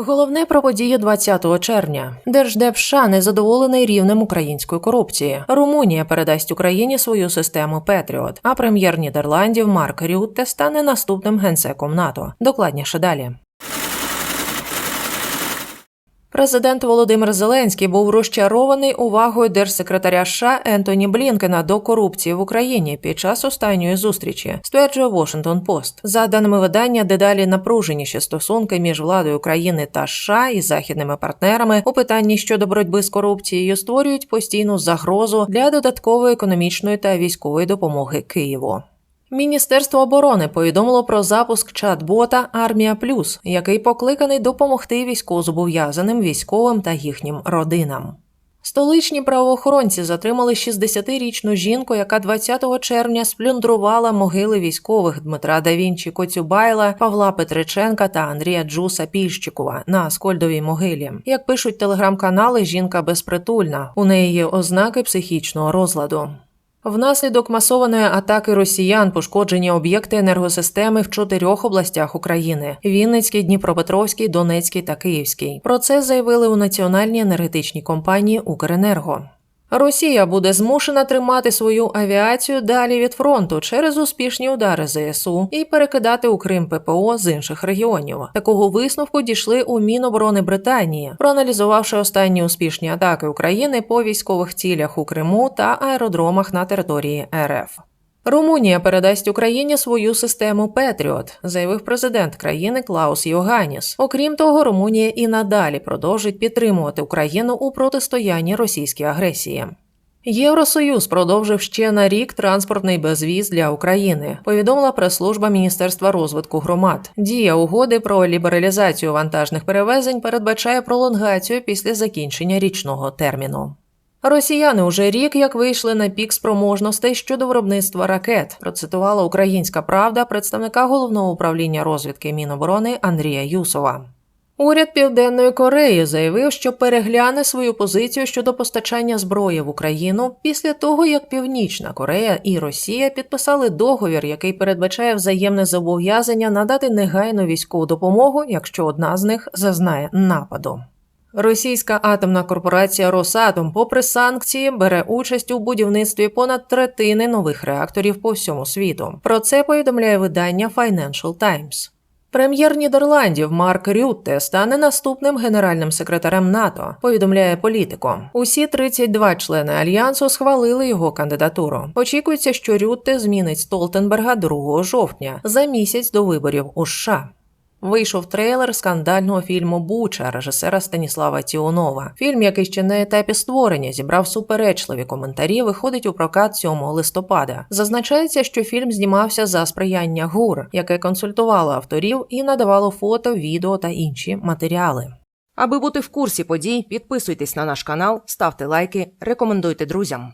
Головне про події 20 червня. Держдеп США незадоволений рівнем української корупції. Румунія передасть Україні свою систему Петріот, а прем'єр Нідерландів Марк Рютте стане наступним генсеком НАТО. Докладніше далі. Президент Володимир Зеленський був розчарований увагою держсекретаря США Ентоні Блінкена до корупції в Україні під час останньої зустрічі, стверджує Washington Post. За даними видання, дедалі напруженіші стосунки між владою України та США і західними партнерами у питанні щодо боротьби з корупцією створюють постійну загрозу для додаткової економічної та військової допомоги Києву. Міністерство оборони повідомило про запуск чат-бота Армія Плюс, який покликаний допомогти військовозобов'язаним військовим та їхнім родинам. Столичні правоохоронці затримали 60-річну жінку, яка 20 червня сплюндрувала могили військових Дмитра Давінчі Коцюбайла, Павла Петриченка та Андрія Джуса Пільщикова на Аскольдовій могилі. Як пишуть телеграм-канали, жінка безпритульна. У неї є ознаки психічного розладу. Внаслідок масованої атаки росіян пошкоджені об'єкти енергосистеми в чотирьох областях України: Вінницький, Дніпропетровський, Донецький та Київський. Про це заявили у національній енергетичній компанії Укренерго. Росія буде змушена тримати свою авіацію далі від фронту через успішні удари ЗСУ і перекидати у Крим ППО з інших регіонів. Такого висновку дійшли у Міноборони Британії, проаналізувавши останні успішні атаки України по військових цілях у Криму та аеродромах на території РФ. Румунія передасть Україні свою систему Петріот, заявив президент країни Клаус Йоганіс. Окрім того, Румунія і надалі продовжить підтримувати Україну у протистоянні російській агресії. Євросоюз продовжив ще на рік транспортний безвіз для України. Повідомила прес-служба Міністерства розвитку громад. Дія угоди про лібералізацію вантажних перевезень передбачає пролонгацію після закінчення річного терміну. Росіяни уже рік як вийшли на пік спроможностей щодо виробництва ракет. Процитувала Українська Правда представника головного управління розвідки Міноборони Андрія Юсова. Уряд Південної Кореї заявив, що перегляне свою позицію щодо постачання зброї в Україну після того, як Північна Корея і Росія підписали договір, який передбачає взаємне зобов'язання надати негайну військову допомогу, якщо одна з них зазнає нападу. Російська атомна корпорація Росатом, попри санкції, бере участь у будівництві понад третини нових реакторів по всьому світу. Про це повідомляє видання Financial Times. Прем'єр Нідерландів Марк Рютте стане наступним генеральним секретарем НАТО. Повідомляє політико. Усі 32 члени альянсу схвалили його кандидатуру. Очікується, що Рютте змінить Столтенберга 2 жовтня за місяць до виборів у США. Вийшов трейлер скандального фільму Буча режисера Станіслава Тіонова. Фільм, який ще на етапі створення зібрав суперечливі коментарі, виходить у прокат 7 листопада. Зазначається, що фільм знімався за сприяння ГУР, яке консультувало авторів і надавало фото, відео та інші матеріали. Аби бути в курсі подій, підписуйтесь на наш канал, ставте лайки, рекомендуйте друзям.